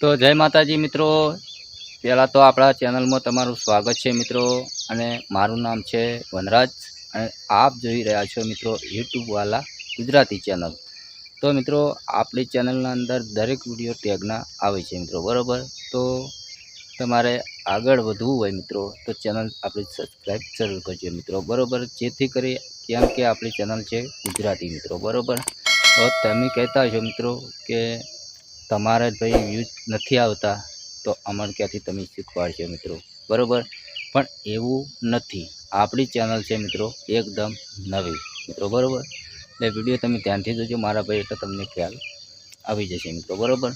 તો જય માતાજી મિત્રો. પહેલાં તો આપણા ચેનલમાં તમારું સ્વાગત છે મિત્રો. અને મારું નામ છે વનરાજ. અને આપ જોઈ રહ્યા છો મિત્રો યુટ્યુબવાલા ગુજરાતી ચેનલ. તો મિત્રો, આપણી ચેનલના અંદર દરેક વીડિયો ટેગના આવે છે મિત્રો. બરાબર? તો તમારે આગળ વધવું હોય મિત્રો, તો ચેનલ આપણી સબસ્ક્રાઈબ જરૂર કરજો મિત્રો. બરાબર? જેથી કરી કેમ કે આપણી ચેનલ છે ગુજરાતી મિત્રો. બરાબર? તો તમે કહેતા છો મિત્રો કે તમારે ભાઈ વ્યૂઝ નથી આવતા, તો અમારે ક્યાંથી તમે શીખવાડશો મિત્રો? બરાબર? પણ એવું નથી. આપણી ચેનલ છે મિત્રો એકદમ નવી. મિત્રો, બરાબર? એટલે વીડિયો તમે ધ્યાનથી જોજો, મારા ભાઈ એટલે તમને ખ્યાલ આવી જશે મિત્રો, બરાબર?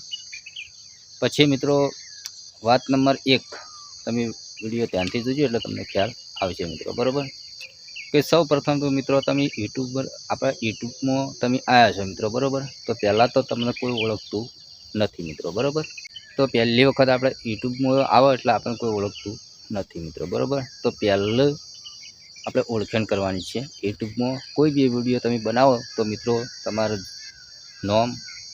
પછી મિત્રો, વાત નંબર એક. તમે વીડિયો ધ્યાનથી જોજો એટલે તમને ખ્યાલ આવશે મિત્રો, બરાબર? કે સૌ પ્રથમ તો મિત્રો તમે યુટ્યુબ પર આપણા યુટ્યુબમાં તમે આવ્યા છો મિત્રો, બરાબર? તો પહેલાં તો તમને કોઈ ઓળખતું નથી મિત્રો, બરાબર? તો પહેલી વખત આપણે યુટ્યુબમાં આવો એટલે આપણને કોઈ ઓળખતું નથી મિત્રો, બરાબર? તો પહેલું આપણે ઓળખાણ કરવાની છે. યુટ્યુબમાં કોઈ બી વીડિયો તમે બનાવો તો મિત્રો તમારું નોમ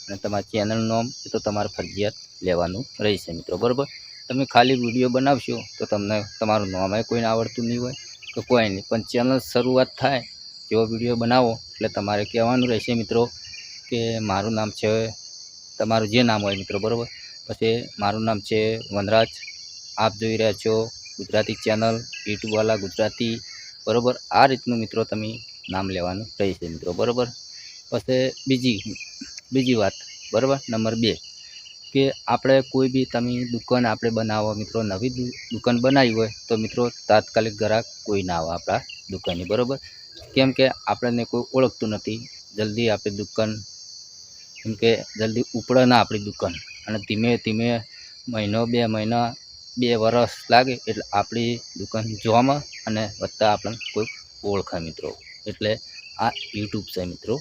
અને તમારા ચેનલ નોમ એ તો તમારે ફરજિયાત લેવાનું રહેશે મિત્રો, બરાબર? તમે ખાલી વીડિયો બનાવશો તો તમને તમારું નામ કોઈને આવડતું નહીં હોય તો કોઈ નહીં. પણ ચેનલ શરૂઆત થાય જેવો વીડિયો બનાવો એટલે તમારે કહેવાનું રહેશે મિત્રો કે મારું નામ છે તમારું જે નામ હોય મિત્રો, બરાબર? પછી મારું નામ છે વનરાજ. આપ જોઈ રહ્યા છો ગુજરાતી ચેનલ યુટ્યુબવાલા ગુજરાતી. બરાબર? આ રીતનું મિત્રો તમે નામ લેવાનું રહેશે મિત્રો, બરાબર? પછી બીજી બીજી વાત, બરાબર? નંબર બે, કે આપણે કોઈ બી તમે દુકાન આપણે બનાવો મિત્રો, નવી દુકાન બનાવી હોય, તો મિત્રો તાત્કાલિક ગ્રાહક કોઈ ના આવે આપણા દુકાનની બરાબર? કેમ કે આપણને કોઈ ઓળખતું નથી. જલ્દી આપણે દુકાન કેમ કે જલ્દી ઉપડે ના આપણી દુકાન. અને ધીમે ધીમે મહિનો, બે મહિના, બે વરસ લાગે એટલે આપણી દુકાન જોવામાં અને વધતા આપણને કોઈ ઓળખે મિત્રો. એટલે આ યુટ્યુબ છે મિત્રો.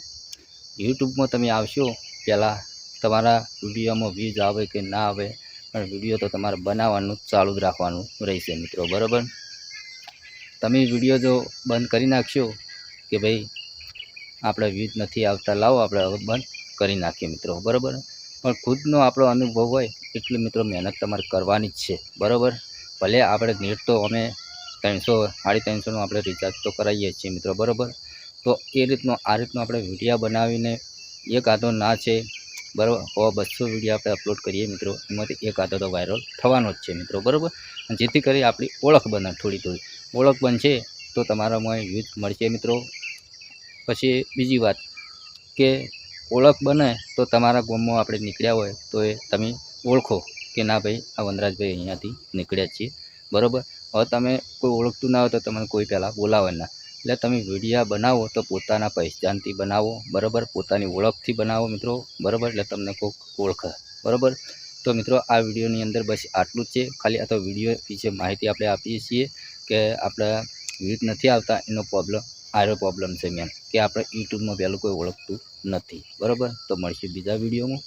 યુટ્યુબમાં તમે આવશો, પહેલાં તમારા વિડીયોમાં વ્યૂઝ આવે કે ના આવે, પણ વીડિયો તો તમારે બનાવવાનું, ચાલુ જ રાખવાનું રહેશે મિત્રો, બરાબર? તમે વીડિયો જો બંધ કરી નાખશો કે ભાઈ, આપણે વ્યૂઝ નથી આવતા, લાવો, આપણે હવે બંધ કરી નાખીએ મિત્રો, બરાબર? પણ ખુદનો આપણો અનુભવ હોય એટલી મિત્રો મહેનત તમારે કરવાની જ છે, બરાબર? ભલે આપણે નેટ તો અમે ત્રણસો, સાડી ત્રણસોનું આપણે રિચાર્જ તો કરાવીએ છીએ મિત્રો, બરાબર? તો એ રીતનો, આ રીતનો આપણે વિડીયા બનાવીને એક આધો ના છે, બરાબર? હવે બસો વીડિયો આપણે અપલોડ કરીએ મિત્રો, એમાંથી એક આધો તો વાયરલ થવાનો જ છે મિત્રો, બરાબર? જેથી કરી આપણી ઓળખ બને થોડી થોડી. ઓળખ બનશે તો તમારામાં યુઝ મળશે મિત્રો. પછી બીજી વાત કે ઓળખ બને તો તમારા ગામમાં આપણે નીકળ્યા હોય તો એ તમે ઓળખો કે ના ભાઈ, આ વનરાજભાઈ અહીંયાથી નીકળ્યા છીએ. બરાબર? હવે તમે કોઈ ઓળખતું ના હોય તો તમને કોઈ પહેલાં બોલાવે ના. એટલે તમે વિડીયા બનાવો તો પોતાના પહેચાનથી બનાવો, બરાબર? પોતાની ઓળખથી બનાવો મિત્રો, બરાબર? એટલે તમને કોઈક ઓળખે. બરાબર? તો મિત્રો, આ વિડીયોની અંદર બસ આટલું જ છે. ખાલી આ તો વીડિયો વિશે માહિતી આપણે આપીએ છીએ કે આપણે વ્યૂઝ નથી આવતા, એનો પ્રોબ્લેમ આરો પ્રોબ્લેમ છે મેન કે આપણે યુટ્યુબમાં પહેલું કોઈ ઓળખતું નથી. બરાબર? તો મળશે બીજા વિડીયોમાં.